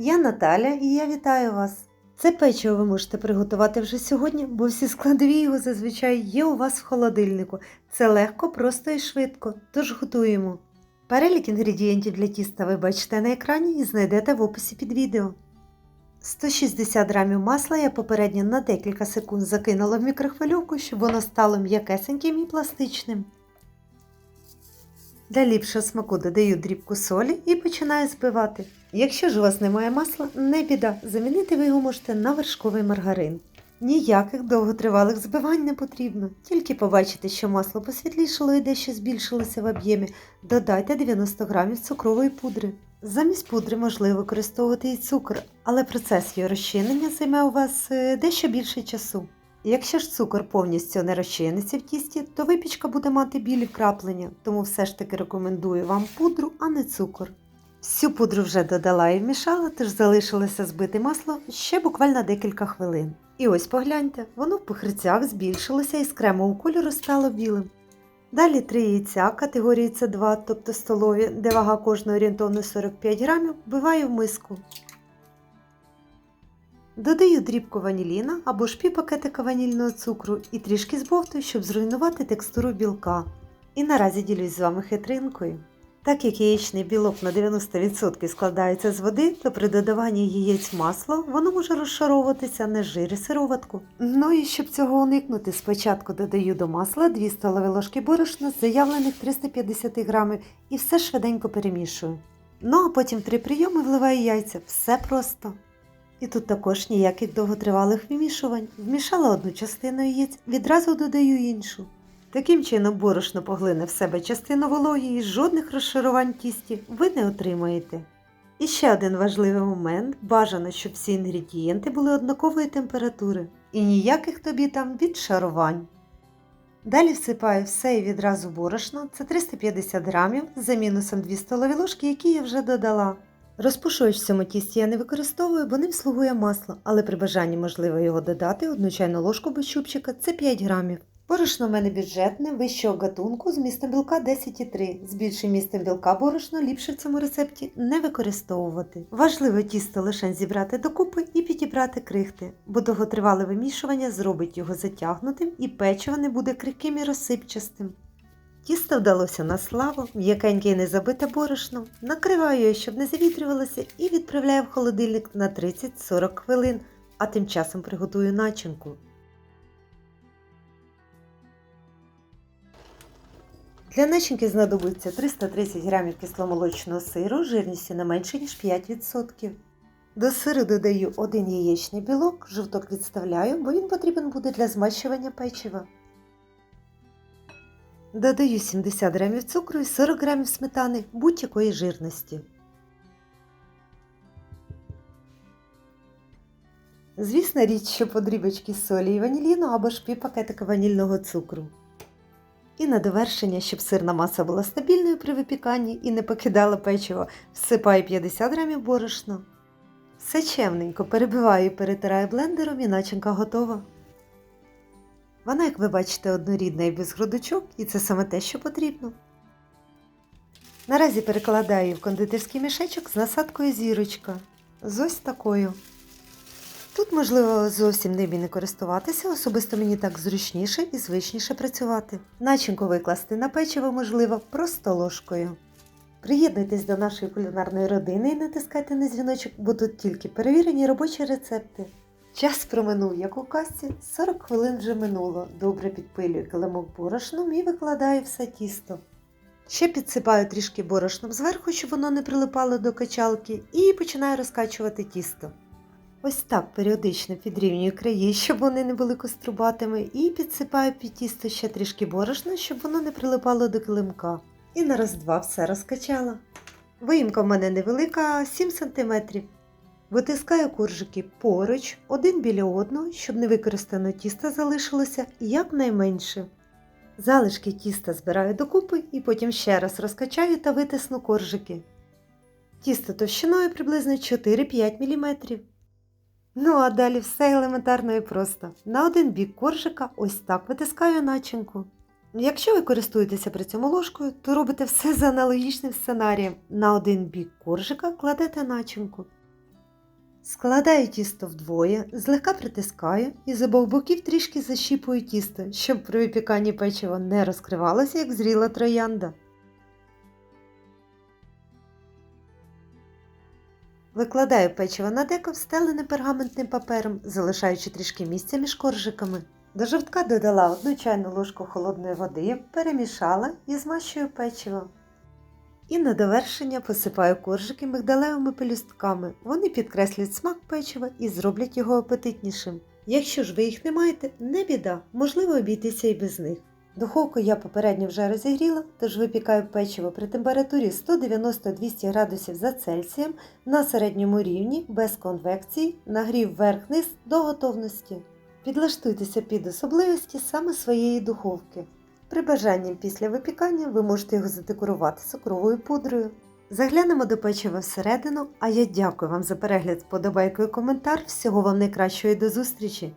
Я Наталя і я вітаю вас. Це печиво ви можете приготувати вже сьогодні, бо всі складові його зазвичай є у вас в холодильнику. Це легко, просто і швидко, тож готуємо. Перелік інгредієнтів для тіста ви бачите на екрані і знайдете в описі під відео. 160 грамів масла я попередньо на декілька секунд закинула в мікрохвильовку, щоб воно стало м'якесеньким і пластичним. Для ліпшого смаку додаю дрібку солі і починаю збивати. Якщо ж у вас немає масла, не біда, замінити ви його можете на вершковий маргарин. Ніяких довготривалих збивань не потрібно, тільки побачите, що масло посвітлішало і дещо збільшилося в об'ємі, додайте 90 грамів цукрової пудри. Замість пудри можливо використовувати і цукор, але процес його розчинення займе у вас е, дещо більше часу. Якщо ж цукор повністю не розчиниться в тісті, то випічка буде мати білі вкраплення, тому все ж таки рекомендую вам пудру, а не цукор. Всю пудру вже додала і вмішала, тож залишилося збити масло ще буквально декілька хвилин. І ось погляньте, воно в похрицях збільшилося і з кремового кольору стало білим. Далі три яйця категорії С2, тобто столові, де вага кожного орієнтовно 45 грамів, вбиваю в миску. Додаю дрібку ваніліна або ж півпакетика ванільного цукру і трішки збовтую, щоб зруйнувати текстуру білка. І наразі ділюсь з вами хитринкою. Так як яєчний білок на 90% складається з води, то при додаванні яєць в масло воно може розшаровуватися на жир і сироватку. Ну і щоб цього уникнути, спочатку додаю до масла 2 столові ложки борошна з заявлених 350 грамів і все швиденько перемішую. Ну а потім три прийоми вливаю яйця. Все просто. І тут також ніяких довготривалих вимішувань. Вмішала одну частину яєць, відразу додаю іншу. Таким чином борошно поглине в себе частину вологі і жодних розшарувань тісті ви не отримаєте. І ще один важливий момент бажано, щоб всі інгредієнти були однакової температури і ніяких тобі там відшарувань. Далі всипаю все і відразу борошно, це 350 грамів за мінусом 2 столові ложки, які я вже додала. Розпушувач в цьому тісті я не використовую, бо ним слугує масло, але при бажанні можливо його додати одну чайну ложку без щупчика це 5 грамів. Борошно в мене бюджетне, вищого гатунку з містом білка 10,3. З більшим містом білка борошно ліпше в цьому рецепті не використовувати. Важливо тісто лише зібрати докупи і підібрати крихти, бо довготривале вимішування зробить його затягнутим і печиво не буде крихким і розсипчастим. Тісто вдалося на славу, м'якеньке і не забите борошно. Накриваю його, щоб не завітрювалося, і відправляю в холодильник на 30-40 хвилин, а тим часом приготую начинку. Для начинки знадобиться 330 г кисломолочного сиру жирністю не менше, ніж 5%. До сиру додаю один яєчний білок, жовток відставляю, бо він потрібен буде для змащування печива. Додаю 70 г цукру і 40 г сметани будь-якої жирності. Звісна річ, що подрібочки солі і ваніліну або ж півпакетика ванільного цукру. І на довершення, щоб сирна маса була стабільною при випіканні і не покидала печиво, всипаю 50 грамів борошна. Все чемненько перебиваю і перетираю блендером і начинка готова. Вона, як ви бачите, однорідна і без грудочок, і це саме те, що потрібно. Наразі перекладаю в кондитерський мішечок з насадкою зірочка. З ось такою. Тут, можливо, зовсім ним і не користуватися, особисто мені так зручніше і звичніше працювати. Начинку викласти на печиво можливо просто ложкою. Приєднуйтесь до нашої кулінарної родини і натискайте на дзвіночок, бо тут тільки перевірені робочі рецепти. Час проминув, як у касці, 40 хвилин вже минуло. Добре підпилюю килимок борошном і викладаю все тісто. Ще підсипаю трішки борошном зверху, щоб воно не прилипало до качалки, і починаю розкачувати тісто. Ось так періодично підрівнюю краї, щоб вони не були кострубатими, і підсипаю під тісто ще трішки борошна, щоб воно не прилипало до килимка. І на раз-два все розкачала. Виїмка в мене невелика, 7 см. Витискаю коржики поруч, один біля одного, щоб невикористане тісто залишилося якнайменше. Залишки тіста збираю докупи і потім ще раз розкачаю та витисну коржики. Тісто товщиною приблизно 4-5 мм. Ну, а далі все елементарно і просто. На один бік коржика ось так витискаю начинку. Якщо ви користуєтеся при цьому ложкою, то робите все за аналогічним сценарієм. На один бік коржика кладете начинку. Складаю тісто вдвоє, злегка притискаю і з обох боків трішки защіпую тісто, щоб при випіканні печиво не розкривалося, як зріла троянда. Викладаю печиво на деко, встелене пергаментним папером, залишаючи трішки місця між коржиками. До жовтка додала одну чайну ложку холодної води, перемішала і змащую печиво. І на довершення посипаю коржики мигдалевими пелюстками. Вони підкреслять смак печива і зроблять його апетитнішим. Якщо ж ви їх не маєте, не біда, можливо обійтися і без них. Духовку я попередньо вже розігріла, тож випікаю печиво при температурі 190-200 градусів за Цельсієм на середньому рівні без конвекції, нагрів вверх-низ до готовності. Підлаштуйтеся під особливості саме своєї духовки. При бажанні після випікання ви можете його задекорувати цукровою пудрою. Заглянемо до печива всередину, а я дякую вам за перегляд, вподобайку і коментар. Всього вам найкращого і до зустрічі!